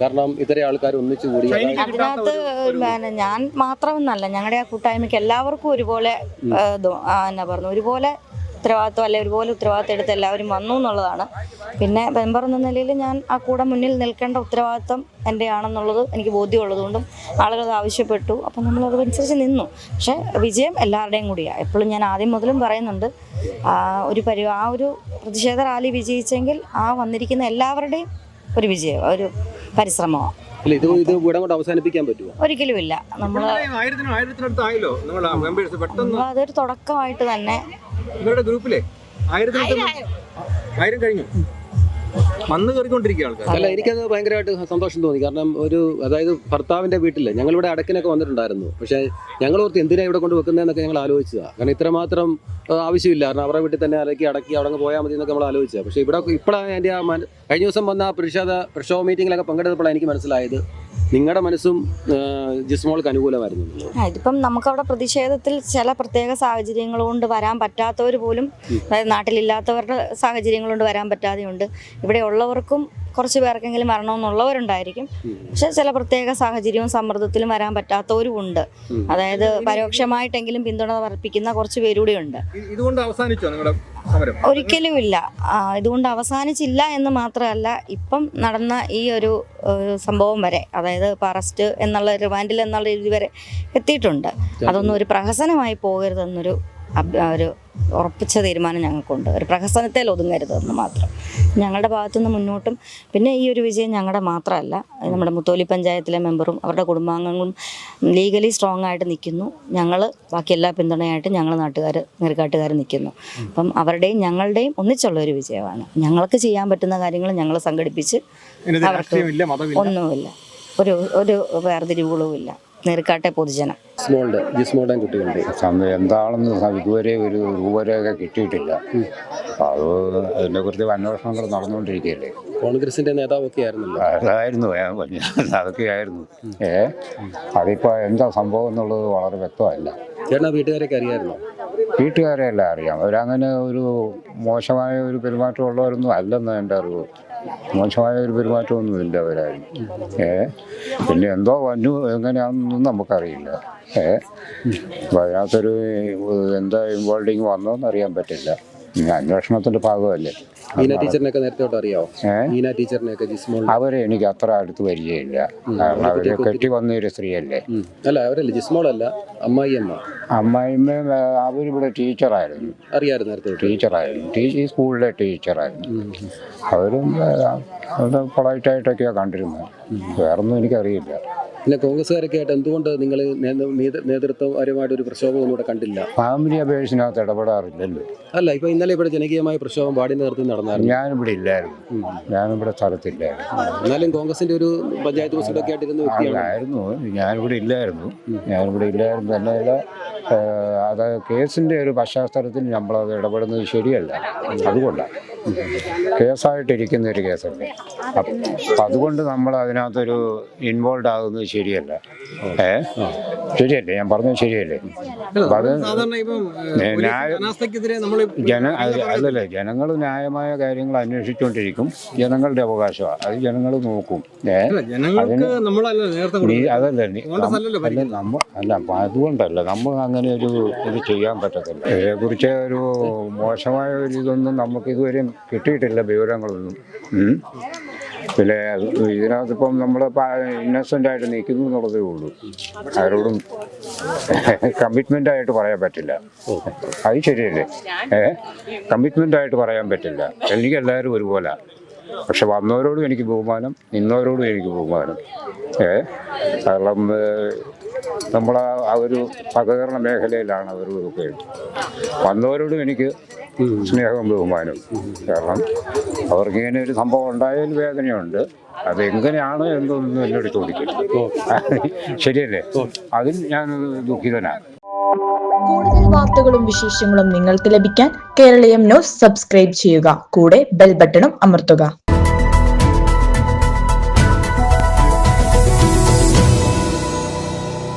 കാരണം ഇത്ര ആൾക്കാർ ഒന്നിച്ചു കൂടി അതിനകത്ത് പിന്നെ ഞാൻ മാത്രമെന്നല്ല ഞങ്ങളുടെ ആ കൂട്ടായ്മയ്ക്ക് എല്ലാവർക്കും ഒരുപോലെ എന്നാ പറഞ്ഞു ഒരുപോലെ ഉത്തരവാദിത്വം അല്ലെ ഒരുപോലെ ഉത്തരവാദിത്വം എടുത്ത് എല്ലാവരും വന്നു എന്നുള്ളതാണ്. പിന്നെ മെമ്പർ എന്ന നിലയിൽ ഞാൻ ആ കൂടെ മുന്നിൽ നിൽക്കേണ്ട ഉത്തരവാദിത്വം എന്റെ ആണെന്നുള്ളത് എനിക്ക് ബോധ്യമുള്ളതുകൊണ്ടും ആളുകൾ അത് ആവശ്യപ്പെട്ടു. അപ്പം നമ്മൾ അതനുസരിച്ച് നിന്നു. പക്ഷേ വിജയം എല്ലാവരുടെയും കൂടിയാണ് എപ്പോഴും ഞാൻ ആദ്യം മുതലും പറയുന്നുണ്ട് ആ ഒരു പരി ആ ഒരു പ്രതിഷേധ റാലി വിജയിച്ചെങ്കിൽ ആ വന്നിരിക്കുന്ന എല്ലാവരുടെയും ഒരു വിജയം ഒരു പരിശ്രമമാണ് ഒരിക്കലും ഇല്ല നമ്മൾ അതൊരു തുടക്കമായിട്ട് തന്നെ ഗ്രൂപ്പിലെ ആയിരം കഴിഞ്ഞു. വന്ന് കയറിക്കൊണ്ടിരിക്കുക ആൾക്കാർ അല്ല എനിക്കത് ഭയങ്കരമായിട്ട് സന്തോഷം തോന്നി. കാരണം ഒരു അതായത് ഭർത്താവിന്റെ വീട്ടിൽ ഞങ്ങളിവിടെ അടക്കിനൊക്കെ വന്നിട്ടുണ്ടായിരുന്നു. പക്ഷേ ഞങ്ങൾ ഓർത്ത് എന്തിനാ ഇവിടെ കൊണ്ട് വെക്കുന്നതെന്നൊക്കെ ഞങ്ങൾ ആലോചിച്ചതാണ് കാരണം ഇത്രമാത്രം ആവശ്യമില്ല. കാരണം അവരുടെ വീട്ടിൽ തന്നെ അലക്കി അടക്കി അവിടെ പോയാൽ മതി എന്നൊക്കെ നമ്മൾ ആലോചിച്ചത്. പക്ഷേ ഇവിടെ ഇപ്പോഴാണ് എന്റെ ആ കഴിഞ്ഞ ദിവസം വന്ന ആ പ്രതിഷേധ പ്രക്ഷോഭ മീറ്റിങ്ങിലൊക്കെ പങ്കെടുത്തപ്പോഴാണ് എനിക്ക് മനസ്സിലായത് നിങ്ങളുടെ മനസ്സും ജിസ്മോൾക്ക് അനുകൂലമായിരുന്നു ഇതിപ്പം നമുക്കവിടെ പ്രതിഷേധത്തിൽ ചില പ്രത്യേക സാഹചര്യങ്ങൾ കൊണ്ട് വരാൻ പറ്റാത്തവർ പോലും അതായത് നാട്ടിലില്ലാത്തവരുടെ സാഹചര്യങ്ങൾ കൊണ്ട് വരാൻ പറ്റാതെയുണ്ട്. ഇവിടെ ഉള്ളവർക്കും കുറച്ച് പേർക്കെങ്കിലും വരണമെന്നുള്ളവരുണ്ടായിരിക്കും. പക്ഷെ ചില പ്രത്യേക സാഹചര്യവും സമ്മർദ്ദത്തിലും വരാൻ പറ്റാത്തവരും ഉണ്ട്. അതായത് പരോക്ഷമായിട്ടെങ്കിലും പിന്തുണ വർപ്പിക്കുന്ന കുറച്ച് പേരൂടെ ഉണ്ട്. ഒരിക്കലും ഇതുകൊണ്ട് അവസാനിച്ചോ നിങ്ങളുടെ സമരം? ഒരിക്കലുമില്ല. ഇതുകൊണ്ട് അവസാനിച്ചില്ല എന്ന് മാത്രമല്ല ഇപ്പം നടന്ന ഈ ഒരു സംഭവം വരെ അതായത് ഇപ്പോൾ അറസ്റ്റ് എന്നുള്ള റിമാൻഡിൽ എന്നുള്ള രീതി വരെ എത്തിയിട്ടുണ്ട്. അതൊന്നും ഒരു പ്രഹസനമായി പോകരുതെന്നൊരു ഒരു ഉറപ്പിച്ച തീരുമാനം ഞങ്ങൾക്കുണ്ട്. ഒരു പ്രഹസനത്തിൽ ഒതുങ്ങരുതെന്ന് മാത്രം. ഞങ്ങളുടെ ഭാഗത്തുനിന്ന് മുന്നോട്ടും പിന്നെ ഈ ഒരു വിജയം ഞങ്ങളുടെ മാത്രമല്ല. നമ്മുടെ മുത്തോലി പഞ്ചായത്തിലെ മെമ്പറും അവരുടെ കുടുംബാംഗങ്ങളും ലീഗലി സ്ട്രോങ് ആയിട്ട് നിൽക്കുന്നു. ഞങ്ങൾ ബാക്കി എല്ലാ പിന്തുണയായിട്ട് ഞങ്ങൾ നാട്ടുകാർ നെറുകാട്ടുകാർ നിൽക്കുന്നു. അപ്പം അവരുടെയും ഞങ്ങളുടെയും ഒന്നിച്ചുള്ള ഒരു വിജയമാണ്. ഞങ്ങൾക്ക് ചെയ്യാൻ പറ്റുന്ന കാര്യങ്ങൾ ഞങ്ങൾ സംഘടിപ്പിച്ച് അവർക്ക് ഒന്നുമില്ല. ഒരു ഒരു വേർതിരിവുകളുമില്ല. നെറുക്കാട്ടെ പൊതുജനം. ജിസ്മോളുടെ ജിസ്മോളുടെ എന്താണെന്ന് ഇതുവരെ ഒരു രൂപരേഖ കിട്ടിയിട്ടില്ല. അത് അതിനെ കുറിച്ച് അന്വേഷണങ്ങൾ നടന്നുകൊണ്ടിരിക്കുകയല്ലേ. കോൺഗ്രസിന്റെ നേതാവൊക്കെ ആയിരുന്നു അതായിരുന്നു. അതൊക്കെ പറഞ്ഞത്. അതൊക്കെയായിരുന്നു ഏ അതിപ്പോ എന്താ സംഭവം എന്നുള്ളത് വളരെ വ്യക്തമല്ല. ചേട്ടനാ വീട്ടുകാരൊക്കെ അറിയാമായിരുന്നോ വീട്ടുകാരെ എല്ലാം അറിയാം. അവരങ്ങനെ ഒരു മോശമായ ഒരു പെരുമാറ്റം ഉള്ളവരൊന്നും അല്ലെന്ന് എന്റെ അറിവ്. മോശമായ ഒരു പെരുമാറ്റമൊന്നും ഇല്ല അവരാരും. ഏ? പിന്നെ എന്തോ വന്നു എങ്ങനെയാണെന്നൊന്നും നമുക്കറിയില്ല. ഏ? അപ്പോൾ അതിനകത്തൊരു എന്താ ഇൻവോൾവിങ് വന്നോ അറിയാൻ പറ്റില്ല. ഇനി അന്വേഷണത്തിന്റെ ഭാഗമല്ലേ. മീന ടീച്ചറിനെയൊക്കെ നേരത്തെ അറിയാവോ മീന ടീച്ചറിനെയൊക്കെ ജിസ്മോൾ അവരെ എനിക്ക് അത്ര അടുത്ത് പരിചയമില്ല. കാരണം അവർ കെട്ടി വന്നൊരു സ്ത്രീയല്ലേ. ഉം. അല്ല അവരല്ല? ജിസ്മോളല്ല അമ്മായി അമ്മ അമ്മായിമ്മ അവരിവിടെ ടീച്ചറായിരുന്നു. അറിയാമായിരുന്നു നേരത്തെ ടീച്ചറായിരുന്നു. ടീച്ചർ ഈ സ്കൂളിലെ ടീച്ചറായിരുന്നു. അവരും അത് പൊളൈറ്റായിട്ടൊക്കെയാണ് കണ്ടിരുന്നത്. വേറൊന്നും എനിക്കറിയില്ല. പിന്നെ കോൺഗ്രസ്സുകാരൊക്കെ ആയിട്ട് എന്തുകൊണ്ട് നിങ്ങൾ നേതൃത്വപരമായിട്ട് ഒരു പ്രക്ഷോഭം ഇവിടെ കണ്ടില്ല? ഫാമിലി അപേക്ഷനകത്ത് ഇടപെടാറില്ലല്ലോ. അല്ല ഇപ്പൊ ഇന്നലെ ഇവിടെ ജനകീയമായ പ്രക്ഷോഭം പാടിന്റെ നേതൃത്വം നടന്നായിരുന്നു. ഞാനിവിടെ ഇല്ലായിരുന്നു. ഞാനിവിടെ സ്ഥലത്തില്ലായിരുന്നു. എന്നാലും കോൺഗ്രസിന്റെ ഒരു പഞ്ചായത്ത് പ്രസിഡന്റ് ഒക്കെ ആയിട്ടിരുന്ന വ്യക്തിയാണ്. ആയിരുന്നു ഞാനിവിടെ ഇല്ലായിരുന്നു. ഞാനിവിടെ ഇല്ലായിരുന്നു. തന്നെയല്ല അത് കേസിന്റെ ഒരു പശ്ചാത്തലത്തിൽ നമ്മളത് ഇടപെടുന്നത് ശരിയല്ല. അതുകൊണ്ടാണ്. കേസായിട്ടിരിക്കുന്ന ഒരു കേസല്ലേ അപ്പം അതുകൊണ്ട് നമ്മൾ അതിനകത്തൊരു ഇൻവോൾവ് ആകുന്നത് ശരിയല്ല. ഏ? ശരിയല്ലേ? ഞാൻ പറഞ്ഞത് ശരിയല്ലേ? അപ്പം അത് സാധാരണ ഇപ്പം ഏ, നമ്മൾ ജന അത് അതല്ലേ ജനങ്ങൾ ന്യായമായ കാര്യങ്ങൾ അന്വേഷിച്ചുകൊണ്ടിരിക്കും ജനങ്ങളുടെ അവകാശമാണ് അത് ജനങ്ങൾ നോക്കും. ഏ? നീ അതല്ല നീ അല്ല നമ്മ അല്ല അതുകൊണ്ടല്ല. നമ്മൾ അങ്ങനെ ഒരു ഇത് ചെയ്യാൻ പറ്റത്തില്ല. ഇതിനെക്കുറിച്ച് ഒരു മോശമായ ഒരു ഇതൊന്നും നമുക്ക് ഇതുവരെ കിട്ടിയിട്ടില്ല വിവരങ്ങളൊന്നും. പിന്നെ ഇതിനകത്തിപ്പം നമ്മൾ ഇന്നസെന്റ് ആയിട്ട് നിൽക്കുന്നു എന്നുള്ളതേ ഉള്ളൂ. ആരോടും കമ്മിറ്റ്മെന്റ് ആയിട്ട് പറയാൻ പറ്റില്ല. അത് ശരിയല്ലേ? ഏ? കമ്മിറ്റ്മെന്റ് ആയിട്ട് പറയാൻ പറ്റില്ല. എനിക്ക് എല്ലാവരും ഒരുപോലെ. പക്ഷെ വന്നവരോടും എനിക്ക് ബഹുമാനം നിന്നവരോടും എനിക്ക് ബഹുമാനം. ഏ? കാരണം നമ്മൾ ആ ഒരു സഹകരണ മേഖലയിലാണ് അവരോടൊക്കെ. വന്നവരോടും എനിക്ക് സ്നേഹവും ബഹുമാനവും. കാരണം അവർക്ക് ഇങ്ങനെ ഒരു സംഭവം ഉണ്ടായാൽ വേദനയുണ്ട്. അതെങ്ങനെയാണ് എന്നൊന്നും എന്നോട് ചോദിക്കും ശരിയല്ലേ? അതിൽ ഞാൻ ദുഃഖിതനാണ്. കൂടുതൽ വാർത്തകളും വിശേഷങ്ങളും നിങ്ങൾക്ക് ലഭിക്കാൻ കേരളീയം ന്യൂസ് സബ്സ്ക്രൈബ് ചെയ്യുക. കൂടെ ബെൽ ബട്ടണും അമർത്തുക.